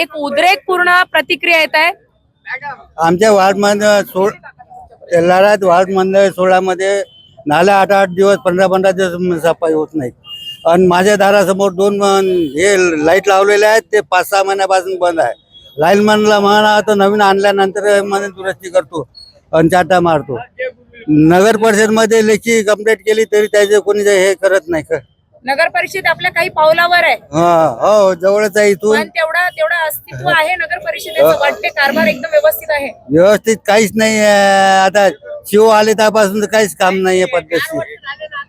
एक उद्रेकपूर्ण प्रतिक्रिया येत आहे? आमच्या वार्डमध्ये सोळ तेलारात वार्डमध्ये सोळामध्ये नाल्या आठ आठ दिवस पंधरा पंधरा दिवस सफाई होत नाही. आणि माझ्या दारासमोर दोन हे लाइट लावलेले आहेत ते पाच सहा महिन्यापासून बंद आहे. लाईनमॅनला म्हणा तर नवीन आणल्यानंतरमध्ये दुरुस्ती करतो आणि चाटा मारतो. नगर परिषदमध्ये लेखी कंप्लेंट केली तरी त्याचे कोणी हे करत नाही. का नगर परिषद आपल्या काही पावलावर आहे. हा हो जवळच आहे इथून. पण तेवढा तेवढा अस्तित्व आहे नगर परिषदेचं. वाटते कारभार एकदम व्यवस्थित आहे. व्यवस्थित काहीच नाही आहे. आता शिव आले त्यापासून तर काहीच काम नाहीये पद्धतशीर.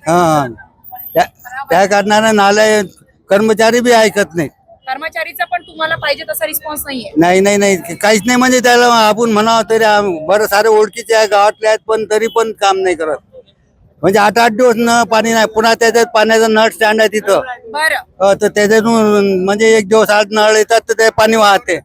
हा त्या त्या कारणानं नाले कर्मचारी बी ऐकत नाही कर्मचारीचा पण तुम्हाला पाहिजे तसा रिस्पॉन्स नाहीये. नाही नाही नाही. काहीच नाही म्हणजे त्याला आपण म्हणावं तरी आम- बरं सारे ओळखीचे आहे गावातले आहेत पण तरी पण काम नाही करत. म्हणजे आठ आठ दिवस न पाणी नाही. पुन्हा त्याच्यात पाण्याचा नळ स्टँड आहे तिथं. बरं. अ, तर त्याच्यातून म्हणजे एक दिवस आठ नळ येतात तर ते पाणी वाहते.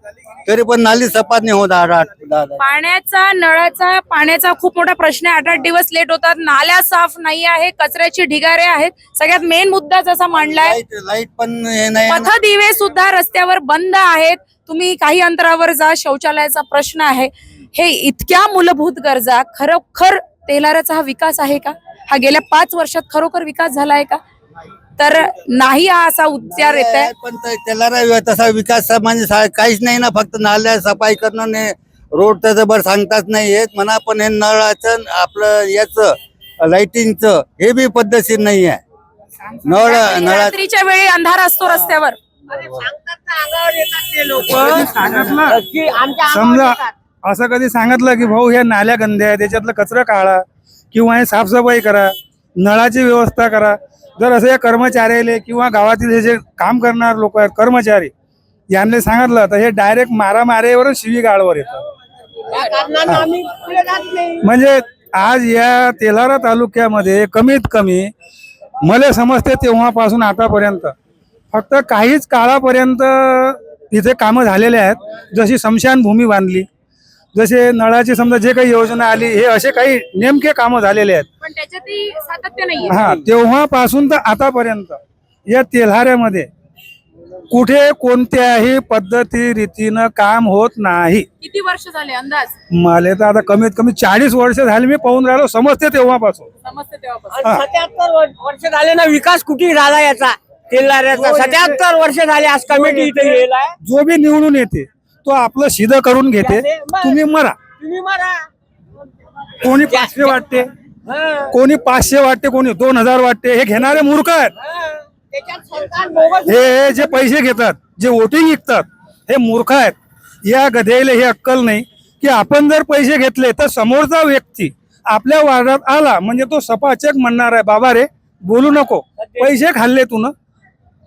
तरी पण नाली सपाट नाही होत आठ आठ दहा दहा. पाण्याचा नळाचा पाण्याचा खूप मोठा प्रश्न आहे. आठ आठ दिवस लेट होतात. नाल्या साफ नाही आहे कचऱ्याची ढिगारे आहेत. सगळ्यात मेन मुद्दा जसा मांडलाय लाइट लाइट पण हे नाही. पथ दिवे सुद्धा रस्त्यावर बंद आहेत. तुम्ही काही अंतरावर जा शौचालयाचा प्रश्न आहे. हे इतक्या मूलभूत गरजा खरोखर तेलाराचा हा विकास आहे का? हा गेल्या पाच वर्षात खरोखर विकास झाला आहे का? तर नाही हा असा उच्चार येत आहे पण ते- त्याला नाही तसा विकास म्हणजे सा- काहीच नाही ना फक्त नाल्या सफाई करणं ने रोड त्याचं बरं सांगताच नाही येत. म्हणा पण हे नळाचं न आपलं याचं लाईटिंगचं हे बी पद्धतशीर नाही आहे. नळ नळा रात्रीच्या वेळी अंधार असतो रस्त्यावर. समजा असं कधी सांगितलं की भाऊ ह्या नाल्या गंध्या आहे त्याच्यातलं कचरा काढा. किंवा हे साफसफाई करा नळाची व्यवस्था करा. जर असं या कर्मचाऱ्याले किंवा गावातील हे जे काम करणार लोक आहेत कर्मचारी यांना सांगितलं तर हे डायरेक्ट मारामारीवरच शिवी गाळवर येतं म्हणजे आज या तेलारा तालुक्यामध्ये कमीत कमी मला समजते तेव्हापासून आतापर्यंत फक्त काहीच काळापर्यंत इथे कामं झालेले आहेत. जशी स्मशानभूमी बांधली जसे नळाची समजा जे काही योजना आली हे असे काही नेमके कामं झालेले आहेत. पण त्याच्यातही सातत्य नाहीये. हा तेव्हापासून तर आतापर्यंत या तेल्हाऱ्यामध्ये कुठे कोणत्याही पद्धती रीतीनं काम होत नाही. किती वर्ष झाले अंदाज? मला तर आता कमीत कमी चाळीस वर्ष झाली मी पाहून राहिलो समजते तेव्हापासून. समजते तेव्हापासून. हा. सत्याहत्तर वर्ष झाले ना विकास कुठे झाला याचा? तेलाऱ्याचा सत्याहत्तर वर्ष झाले आज कमिटी इथे येईल. आहे. जो बी निवडून येते तो आपलं सिध करून घेते. तुम्ही मरा. तुम्ही मारा. कोणी पाचशे वाटते? कोणी पाचशे वाटते कोणी दोन हजार वाटते हे घेणारे मूर्ख आहेत. हा. हे जे पैसे घेतात जे वोटिंग विकतात हे मूर्ख आहेत. या गधेला हे अक्कल नाही की आपण जर पैसे घेतले तर समोरचा व्यक्ती आपल्या वार्डात आला म्हणजे तो सपाचक म्हणणार आहे बाबा रे बोलू नको. पैसे खाल्ले तू ना.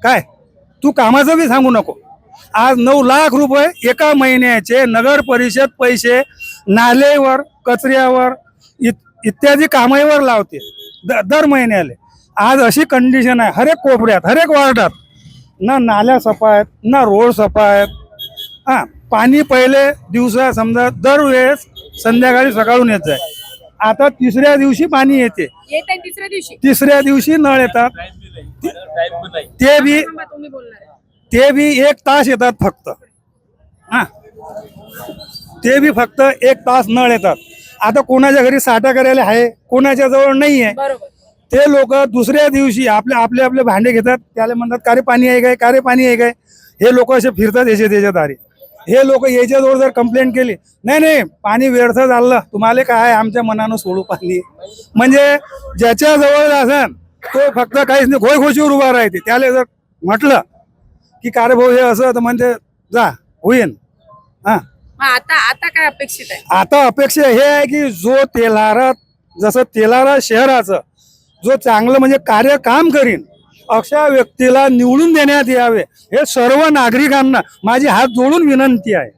काय? तू कामाचं बी सांगू नको. आज नऊ लाख रुपये एका महिन्याचे नगर परिषद पैसे नालेवर कचऱ्यावर इत- इत्यादी कामाईवर लावते. द- दर महिन्याले. आज अशी कंडिशन आहे. हरेक कोपऱ्यात हरेक वार्डात. ना नाल्या सफा आहेत ना रोड सफा आहेत. हा पाणी पहिले दिवसा समजा दरवेळेस संध्याकाळी सकाळून येत आहे आता तिसऱ्या दिवशी पाणी येते. येत आहे तिसऱ्या दिवशी. तिसऱ्या दिवशी नळ येतात. ते बी ते बी एक तास येतात फक्त. हा. ते बी फक्त एक तास नळ येतात. आता कोणाच्या घरी साठा करायला आहे कोणाच्या जवळ नाही आहे ते लोक दुसऱ्या दिवशी आपले आपले आपले भांडे घेतात. त्याला म्हणतात कारे पाणी आहे काय? कारे पाणी आहे काय? हे लोक असे फिरतात याच्या त्याच्या दारी. हे लोक याच्याजवळ जर कंप्लेंट केली नाही नाही पाणी व्यर्थ झालं. तुम्हाला काय आहे, आमच्या मनानं सोडू पाणी. म्हणजे ज्याच्या जवळ असेल तो फक्त काहीच नाही घोय घोशीवर उभा राहते. त्याला जर म्हटलं की का रे भाऊ हे असं तर म्हणजे जा होईन. हा. मग आता आता काय अपेक्षित आहे? आता अपेक्षा हे आहे की जो तेलारा जसं तेलारा शहराचं जो चांगलं म्हणजे कार्य काम करीन अशा व्यक्तीला निवडून देण्यात यावे हे सर्व नागरिकांना माझी हात जोडून विनंती आहे.